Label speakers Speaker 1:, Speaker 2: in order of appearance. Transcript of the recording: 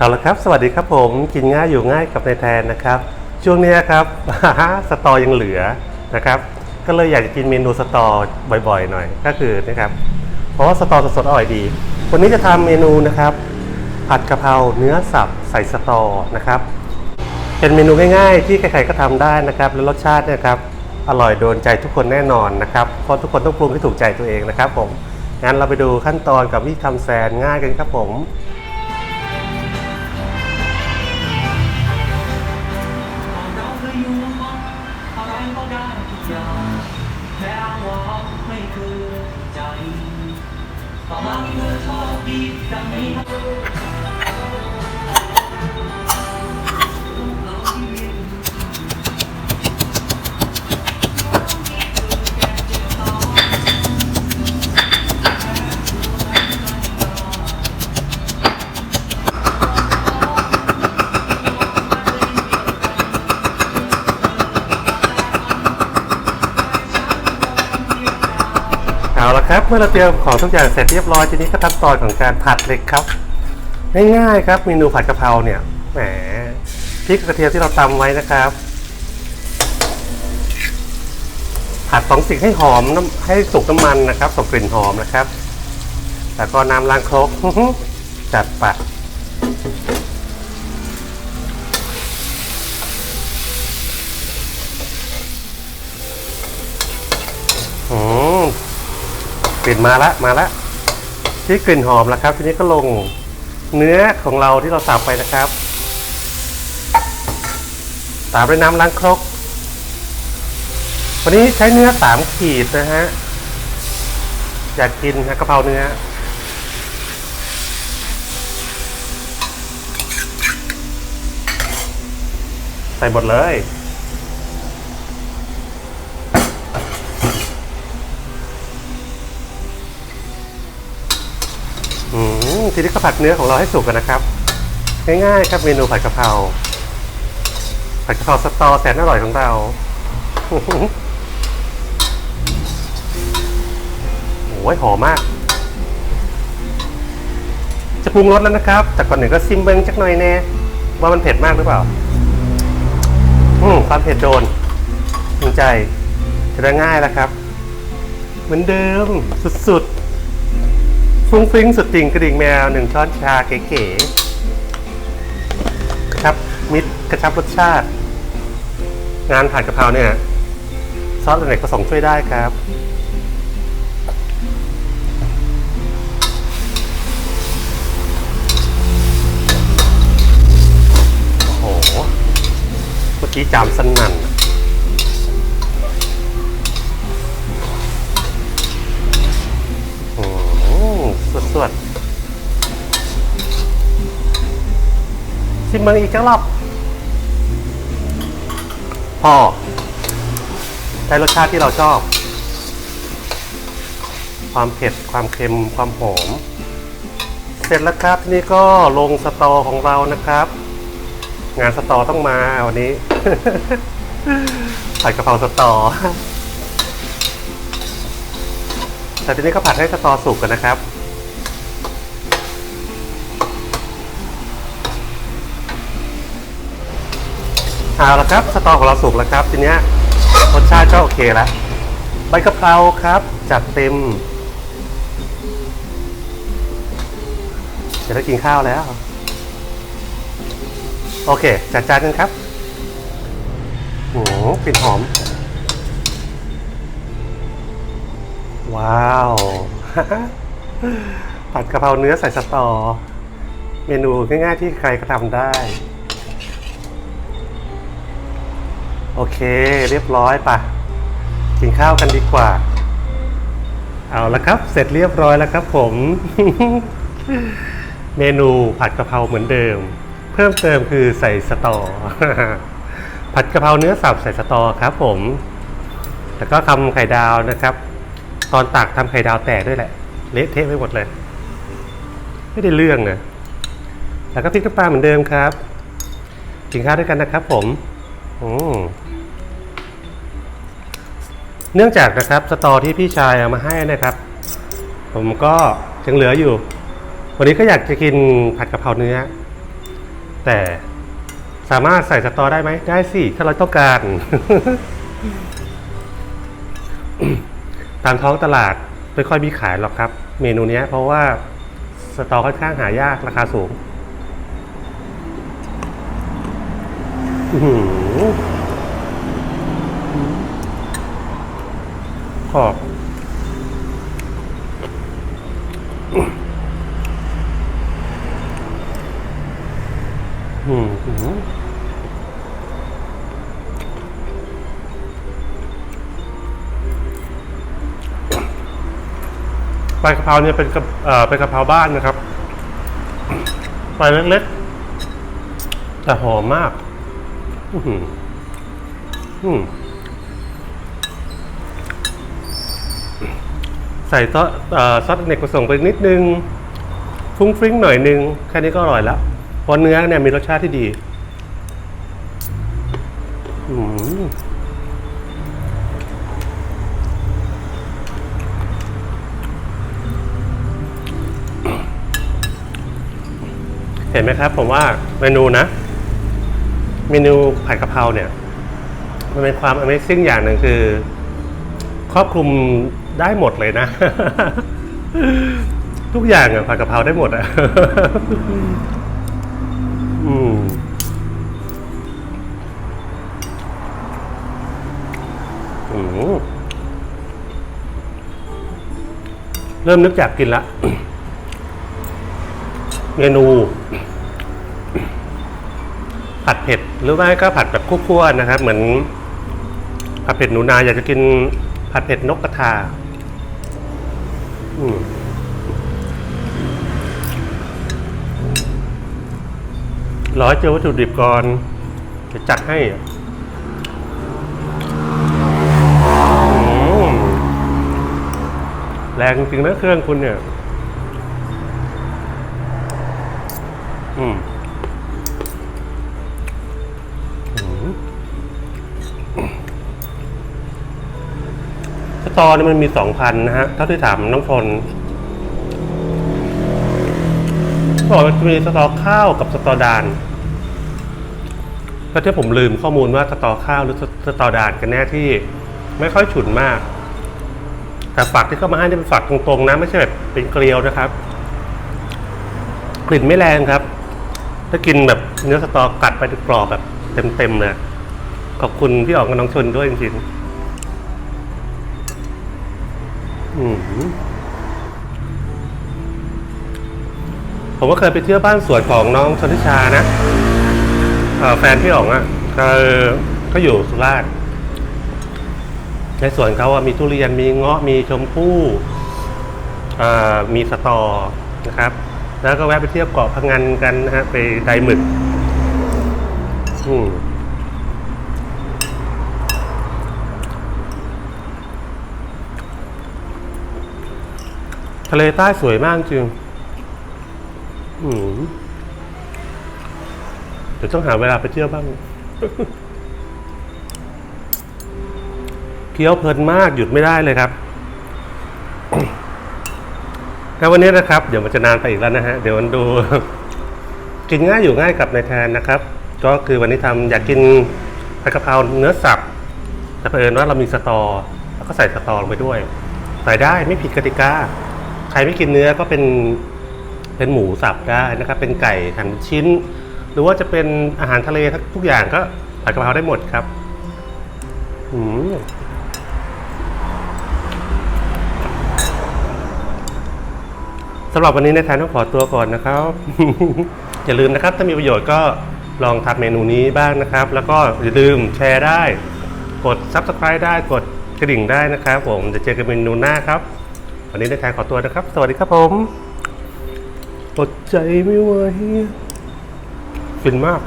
Speaker 1: เอาละครับ สวัสดีครับผมกินง่ายอยู่ง่ายกับนายแทนนะครับ ช่วงนี้ครับ สตอยังเหลือนะครับ ก็เลยอยากจะกินเมนูสตอบ่อยๆ หน่อยก็คือนะครับ เพราะว่าสตอสดๆอร่อยดี วันนี้จะทำเมนูนะครับ ผัดกะเพราเนื้อสับใส่สตอนะครับ เป็นเมนูง่ายๆ ที่ใครๆก็ทำได้นะครับและรสชาตินี่ยครับอร่อยโดนใจทุกคนแน่นอนนะครับเพราะทุกคนต้องปรุงให้ถูกใจตัวเองนะครับ ผมงั้นเราไปดูขั้นตอนกับวิธีทำแซนง่ายกันครับผม
Speaker 2: อะไรก็ได้ทุกอย่างแค่อ้างว่าไม่เคยใจต่อมาเมื่อโชคดีดังนี้
Speaker 1: เมื่อเราเตรียมของทุกอย่างเสร็จเรียบร้อยทีนี้ก็ทันตอนของการผัดเลยครับง่ายๆครับเมนูผัดกะเพราเนี่ยแหมพริกกระเทียมที่เราตำไว้นะครับ ผัดสองสิ่งให้หอมน้ำให้สุกน้ำมันนะครับส่งกลิ่นหอมนะครับ แล้วก็น้ำล้างครกจัดปะ กลิ่นมาละมาละที่กลิ่นหอมแล้วครับ ทีนี้ก็ลงเนื้อของเราที่เราสับไปนะครับ ตามด้วยน้ำล้างครก วันนี้ใช้เนื้อสามขีดนะฮะ อยากกินฮะกะเพราเนื้อ ใส่หมดเลย ทีนี้ก็ผัดเนื้อของเราให้สุกกันนะครับ ง่ายๆครับเมนูผัดกะเพราผัดกะเพราสตอแสนอร่อยของเราโอ้ยหอมมาก จะปรุงรสแล้วนะครับ แต่ก่อนหนึ่งก็ซิมเบิงจักหน่อยแน่ว่ามันเผ็ดมากหรือเปล่า อืมความเผ็ดโดนถึงใจจะได้ง่ายแล้วครับ เหมือนเดิมสุดๆ ฟุ้งฟิ้งสุดติ่งกระดิ่งแมวหนึ่งช้อนชาเก๋ๆครับมิตรกระชับรสชาติ งานผัดกะเพราเนี่ย ซอสอเนกประสงค์ช่วยได้ครับโอ้โหเมื่อกี้จามสนั่น ชิมมืองอีกจังรอบพอได้รสชาติที่เราชอบ ความเผ็ด ความเค็ม ความหอม เสร็จแล้วครับทีนี้ก็ลงสตอของเรานะครับ งานสตอต้องมาวันนี้ผัดกะเพราสตอ แต่ทีนี้ก็ผัดให้สตอสุกกันนะครับ เอาละครับสตอของเราสุกแล้วครับ ทีเนี้ยรสชาติก็โอเคแล้วใบกะเพราครับจัดเต็มจะได้กินข้าวแล้ว โอเค จัดจานกันครับโอ้โหกลิ่นหอม ว้าวผัดกะเพราเนื้อใส่สตอ เมนูง่ายๆที่ใครก็ทำได้ โอเค เรียบร้อยปะกินข้าวกันดีกว่า เอาละครับ เสร็จเรียบร้อยแล้วครับผม เมนูผัดกะเพราเหมือนเดิม เพิ่มเติมคือใส่สตอ ผัดกะเพราเนื้อสับใส่สตอครับผม แล้วก็ทำไข่ดาวนะครับ ตอนตักทำไข่ดาวแตกด้วยแหละ เละเทะไปหมดเลย ไม่ได้เรื่องนะแล้วก็พริกน้ำปลาเหมือนเดิมครับกินข้าวด้วยกันนะครับผมอืม เนื่องจากนะครับสตอที่พี่ชายเอามาให้นะครับ ผมก็ยังเหลืออยู่ วันนี้ก็อยากจะกินผัดกะเพราเนื้อ แต่สามารถใส่สตอได้ไหม ได้สิ ถ้าเราต้องการ ตามท้องตลาดไม่ค่อยมีขายหรอกครับ เมนูเนี้ยเพราะว่าสตอค่อนข้างหายากราคาสูง อื ขอบอืมอืมใบกะเพราเนี่ยเป็นกะเอ่อเป็นกะเพราบ้านนะครับใบเล็กๆ แต่หอมมาก อือหืออืมใส่ซอสเอ่อซอสเนกประสงค์ไปนิดนึง ฟุ้งฟริ้งหน่อยนึง แค่นี้ก็อร่อยแล้วเพราะเนื้อเนี่ยมีรสชาติที่ดีอืมเห็นไหมครับ ผมว่าเมนูนะ เมนูผัดกะเพราเนี่ย มันเป็นความ Amazing อย่างหนึ่งคือ ครอบคลุมได้หมดเลยนะ ทุกอย่างอะผัดกะเพราได้หมดอะอืมเริ่มนึกอยากกินละ เมนู ผัดเผ็ดหรือไม่ก็ผัดแบบคั่วๆนะครับ เหมือนผัดเผ็ดหนูนาอยากจะกินผัดเผ็ดนกกระทาอืมร้อยเจอวัตถุดิบก่อนจะจัดให้แรงจริงนะเครื่องคุณเนี่ย อืม ตอนี่มันมีสองพันนะฮะเท่าที่ถามน้องพลบอกว่ามีสตอข้าวกับสตอดานก็ที่ผมลืมข้อมูลว่าสตอข้าวหรือสตอดานกันแน่ที่ไม่ค่อยฉุนมาก แต่ฝักที่เข้ามาให้นี่เป็นฝักตรงๆนะ ไม่ใช่แบบเป็นเกลียวนะครับ กลิ่นไม่แรงครับ ถ้ากินแบบเนื้อสตอกัดไปกรอบแบบเต็มๆเลยขอบคุณพี่อ๋องกับน้องชนด้วยจริงๆ ผมก็เคยไปเที่ยวบ้านสวนของน้องชนทิชานะแฟนพี่อ๋องอะก็ก็อยู่สุราษฎร์ในสวนเขาอะมีทุเรียนมีเงาะมีชมพู่มีสตอนะครับ แล้วก็แวะไปเที่ยวเกาะพังงานกันนะฮะไปไดหมึก อืม ทะเลใต้สวยมากจริงอืมเดี๋ยวต้องหาเวลาไปเที่ยวบ้าง เคี้ยวเพลินมากหยุดไม่ได้เลยครับแล้ววันนี้นะครับ เดี๋ยวมันจะนานไปอีกแล้วนะฮะ เดี๋ยวมันดู กินง่ายอยู่ง่ายกับในแทนนะครับ ก็คือวันนี้ทำอยากกินผัดกะเพราเนื้อสับ แต่เผอิญว่าเรามีสตอ แล้วก็ใส่สตอลงไปด้วย ใส่ได้ไม่ผิดกติกา ใครไม่กินเนื้อก็เป็นเป็นหมูสับได้นะครับ เป็นไก่หั่นชิ้น หรือว่าจะเป็นอาหารทะเลทุกอย่างก็ผัดกะเพราได้หมดครับอืมสำหรับวันนี้ในายแทนต้องขอตัวก่อนนะครับ อย่าลืมนะครับ ถ้ามีประโยชน์ก็ลองทำเมนูนี้บ้างนะครับ แล้วก็อย่าลืมแชร์ได้ กด Subscribe ได้กดกระดิ่งได้นะครับ ผมจะเจอกันเมนูหน้าครับ วันนี้ได้แทนขอตัวนะครับ สวัสดีครับผมอดใจไม่ไหวฟินมาก